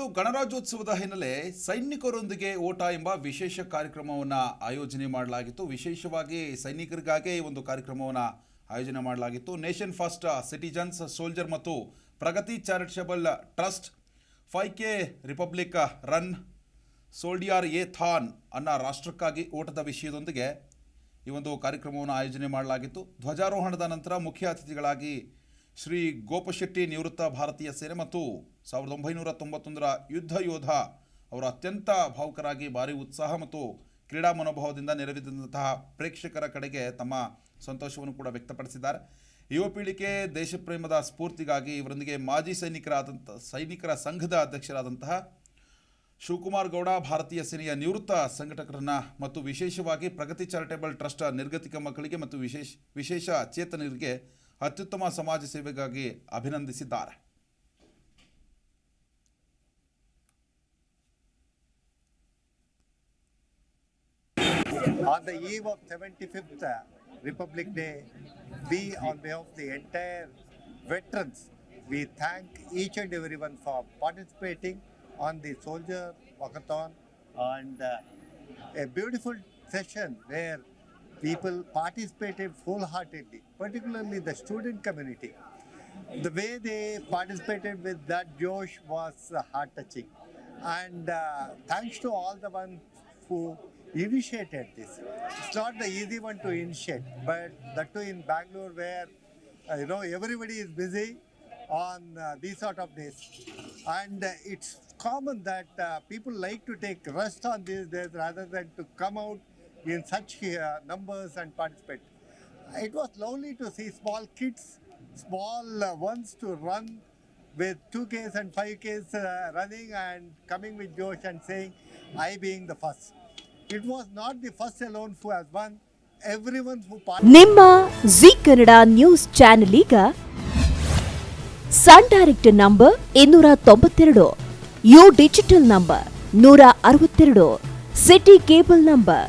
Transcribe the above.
ಇಂದು ಗಣರಾಜ್ಯೋತ್ಸವದ ಹಿನ್ನೆಲೆ ಸೈನಿಕರೊಂದಿಗೆ ಓಟ ಎಂಬ ವಿಶೇಷ ಕಾರ್ಯಕ್ರಮವನ್ನು ಆಯೋಜನೆ ಮಾಡಲಾಗಿತ್ತು. ವಿಶೇಷವಾಗಿ ಸೈನಿಕರಿಗಾಗೇ ಈ ಒಂದು ಕಾರ್ಯಕ್ರಮವನ್ನು ಆಯೋಜನೆ ಮಾಡಲಾಗಿತ್ತು. ನೇಷನ್ ಫಸ್ಟ್ ಸಿಟಿಜನ್ಸ್ ಸೋಲ್ಜರ್ ಮತ್ತು ಪ್ರಗತಿ ಚಾರಿಟೇಬಲ್ ಟ್ರಸ್ಟ್ ಕೆ republic run soldierathon ಅನ್ನೋ ರಾಷ್ಟ್ರಕ್ಕಾಗಿ ಓಟದ ವಿಷಯದೊಂದಿಗೆ ಈ ಒಂದು ಕಾರ್ಯಕ್ರಮವನ್ನು ಆಯೋಜನೆ ಮಾಡಲಾಗಿತ್ತು. ಧ್ವಜಾರೋಹಣದ ನಂತರ ಮುಖ್ಯ ಅತಿಥಿಗಳಾಗಿ ಶ್ರೀ ಗೋಪಶೆಟ್ಟಿ ನಿವೃತ್ತ ಭಾರತೀಯ ಸೇನೆ ಮತ್ತು ಸಾವಿರದ ಒಂಬೈನೂರ ತೊಂಬತ್ತೊಂದರ ಯುದ್ಧ ಯೋಧ ಅವರು ಅತ್ಯಂತ ಭಾವುಕರಾಗಿ ಭಾರಿ ಉತ್ಸಾಹ ಮತ್ತು ಕ್ರೀಡಾ ಮನೋಭಾವದಿಂದ ನೆರವಿದ್ದಂತಹ ಪ್ರೇಕ್ಷಕರ ಕಡೆಗೆ ತಮ್ಮ ಸಂತೋಷವನ್ನು ಕೂಡ ವ್ಯಕ್ತಪಡಿಸಿದ್ದಾರೆ. ಯುವ ಪೀಳಿಗೆ ದೇಶಪ್ರೇಮದ ಸ್ಫೂರ್ತಿಗಾಗಿ ಇವರೊಂದಿಗೆ ಮಾಜಿ ಸೈನಿಕರಾದಂಥ ಸೈನಿಕರ ಸಂಘದ ಅಧ್ಯಕ್ಷರಾದಂತಹ ಶಿವಕುಮಾರ್ ಗೌಡ, ಭಾರತೀಯ ಸೇನೆಯ ನಿವೃತ್ತ ಸಂಘಟಕರನ್ನ ಮತ್ತು ವಿಶೇಷವಾಗಿ ಪ್ರಗತಿ ಚಾರಿಟೇಬಲ್ ಟ್ರಸ್ಟ್ ನಿರ್ಗತಿಕ ಮಕ್ಕಳಿಗೆ ಮತ್ತು ವಿಶೇಷ ವಿಶೇಷ ಚೇತನರಿಗೆ ಅತ್ಯುತ್ತಮ ಸಮಾಜ ಸೇವೆಗಾಗಿ ಅಭಿನಂದಿಸಿದ್ದಾರೆ On the eve of 75th uh, Republic Day, we, on behalf of the entire veterans, we thank each and everyone for participating on the soldier walkathon and uh, a beautiful session where people participated wholeheartedly, particularly the student community. The way they participated with that Josh was uh, heart touching. And uh, thanks to all the ones who initiated this. It's not the easy one to initiate, but that too in Bangalore where uh, you know everybody is busy on uh, these sort of days. And uh, it's common that uh, people like to take rest on these days rather than to come out in such uh, numbers and participate. It was lovely to see small kids, small uh, ones to run with 2Ks and 5Ks uh, running and coming with Josh and saying, I being the first. It was not the first alone who has won. Everyone who. ನಿಮ್ಮ Zee Kannada news channel ಈಗ Sun direct number ಇನ್ನೂರ ತೊಂಬತ್ತೆರಡು U digital number ನೂರ ಅರವತ್ತೆರಡು city cable number